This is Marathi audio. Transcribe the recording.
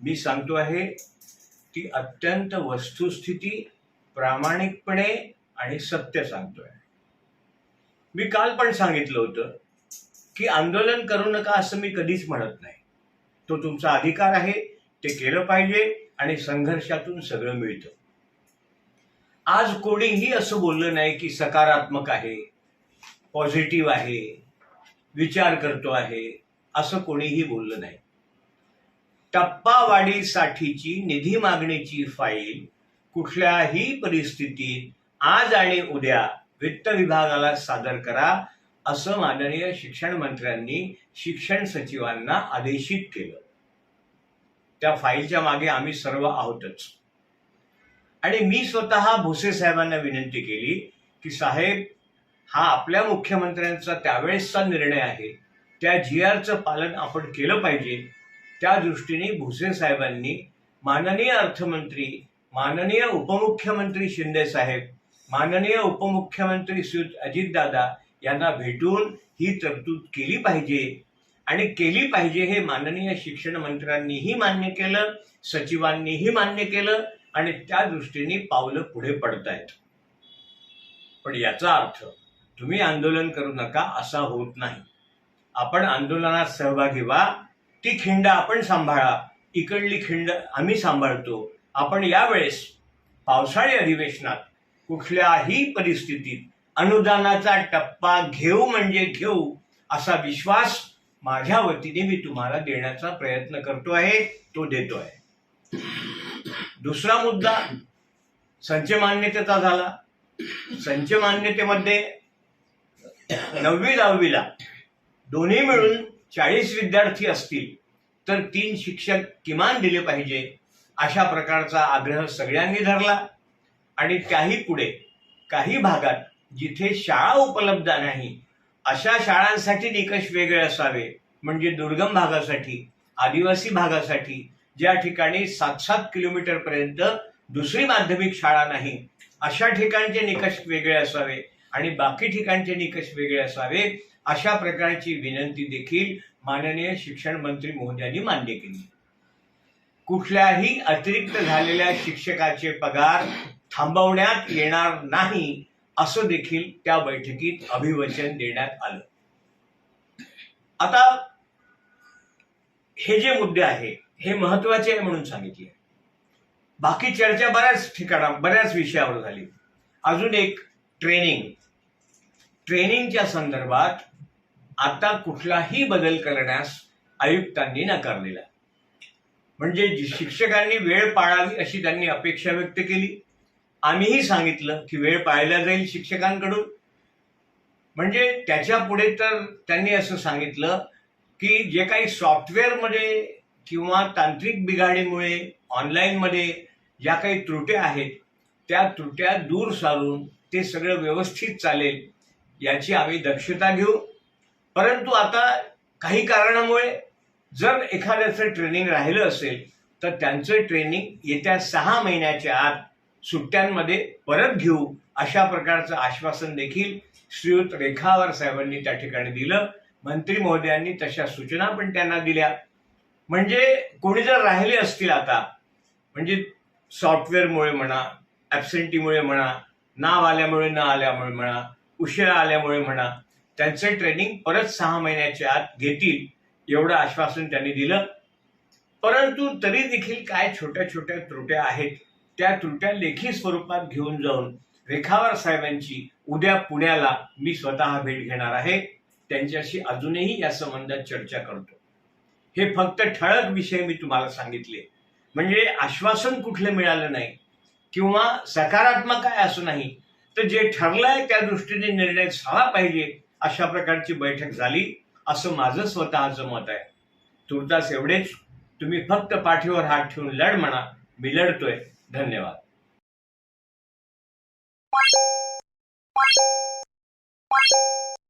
मी सांगतो आहे ती अत्यंत वस्तुस्थिती प्रामाणिकपणे आणि सत्य सांगतोय मी काल पण सांगितलं होतं की आंदोलन करू नका असं मी कधीच म्हणत नाही. तो तुमचा अधिकार आहे ते केलं पाहिजे आणि संघर्षातून सगळं मिळतं. आज कोणीही असं बोललं नाही की सकारात्मक आहे पॉझिटिव्ह आहे विचार करतो आहे असं कोणीही बोललं नाही. टप्पावाढीसाठीची निधी मागणीची फाईल कुठल्याही परिस्थितीत आज आणि उद्या वित्त विभागाला सादर करा असं माननीय शिक्षण मंत्र्यांनी शिक्षण सचिवांना आदेशित केलं. त्या फाईलच्या मागे आम्ही सर्व आहोतच. आणि मी स्वतः भुसे साहेबांना विनंती केली की साहेब हा आपल्या मुख्यमंत्र्यांचा त्यावेळेसचा निर्णय आहे. त्या जी आरचं पालन आपण केलं पाहिजे. त्या दृष्टीने भुसे साहेबांनी माननीय अर्थमंत्री माननीय उपमुख्यमंत्री शिंदे साहेब माननीय उपमुख्यमंत्री श्री अजितदादा यांना भेटून ही तरतूद केली पाहिजे. आणि केली पाहिजे हे माननीय शिक्षण मंत्र्यांनीही मान्य केलं सचिवांनीही मान्य केलं आणि त्या दृष्टीने पावलं पुढे पडतायत. पण याचा अर्थ तुम्ही आंदोलन करू नका असा होत नाही. आपण आंदोलनात सहभागी व्हा ती खिंड आपण सांभाळा. इकडली खिंड आम्ही सांभाळतो. आपण यावेळेस पावसाळी अधिवेशनात कुठल्याही परिस्थितीत अनुदानाचा टप्पा घेऊ म्हणजे घेऊ असा विश्वास माझ्या वतीने मी तुम्हाला देण्याचा प्रयत्न करतो आहे तो देतो आहे. दुसरा मुद्दा संच मान्यतेचा झाला. संच मान्यतेमध्ये नववी दहावीला दोन्ही मिळून चाळीस विद्यार्थी असतील तर तीन शिक्षक किमान दिले पाहिजे. अशा प्रकारचा आग्रह सगळ्यांनी धरला. आणि त्याही पुढे काही भागात जिथे शाळा उपलब्ध नाही अशा शाळांसाठी निकष वेगळे असावे. म्हणजे दुर्गम भागासाठी आदिवासी भागासाठी ज्या ठिकाणी सात सात किलोमीटर पर्यंत दुसरी माध्यमिक शाळा नाही अशा ठिकाणचे निकष वेगळे असावे. आणि बाकी ठिकाणचे निकष वेगळे असावे अशा प्रकारची विनंती देखील माननीय शिक्षण मंत्री महोदयांनी मान्य केली. कुठल्याही अतिरिक्त झालेल्या शिक्षकाचे पगार थांबवण्यात येणार नाही असं देखील त्या बैठकीत अभिवचन देण्यात आलं. आता हे जे मुद्दे आहे हे महत्त्वाचे आहे म्हणून सांगितले. बाकी चर्चा बऱ्याच ठिकाणा बऱ्याच विषयावर झाली. अजून एक ट्रेनिंग. ट्रेनिंगच्या संदर्भात आता कुठलाही बदल करण्यास आयुक्तांनी नकार दिला. म्हणजे जी शिक्षकांनी वेळ पाळावी अशी त्यांनी अपेक्षा व्यक्त केली. आम्हीही सांगितलं की वेळ पाळल्या जाईल शिक्षकांकडून. म्हणजे त्याच्या पुढे तर त्यांनी असं सांगितलं की जे काही सॉफ्टवेअरमध्ये किंवा तांत्रिक बिघाडीमुळे ऑनलाईनमध्ये ज्या काही त्रुट्या आहेत त्या त्रुट्या दूर सारून ते सगळं व्यवस्थित चालेल याची आम्ही दक्षता घेऊ. परंतु आता काही कारणामुळे जर एखाद्याचं ट्रेनिंग राहिलं असेल तर त्यांचं ट्रेनिंग येत्या सहा महिन्याच्या आत सुट्ट्यांमध्ये परत घेऊ अशा प्रकारचं आश्वासन देखील श्रीयुत रेखावर साहेबांनी त्या ठिकाणी दिलं. मंत्री महोदयांनी तशा सूचना पण त्यांना दिल्या. म्हणजे कोणी जर राहिले असतील आता म्हणजे सॉफ्टवेअरमुळे म्हणा ॲबसेंटीमुळे म्हणा नाव आल्यामुळे न आल्यामुळे म्हणा उशिरा आल्यामुळे म्हणा त्यांचं ट्रेनिंग परत सहा महिन्याच्या आत घेतील एवढं आश्वासन त्यांनी दिलं. परंतु तरी देखील काय छोट्या छोट्या त्रुट्या आहेत त्या त्रुट्या लेखी स्वरूपात घेऊन जाऊन रेखावर साहेबांची उद्या पुण्याला मी स्वतः भेट घेणार आहे. त्यांच्याशी अजूनही या संबंधात चर्चा करतो. हे फक्त ठळक विषय मी तुम्हाला सांगितले. म्हणजे आश्वासन कुठलं मिळालं नाही किंवा सकारात्मक काय असं नाही तर जे ठरलंय त्या दृष्टीने निर्णय झाला पाहिजे अशा प्रकारची बैठक झाली असं माझं स्वतःचं मत आहे. तुर्तास एवढेच. तुम्ही फक्त पाठीवर हात ठेवून लढ म्हणा. मी लढतोय. धन्यवाद.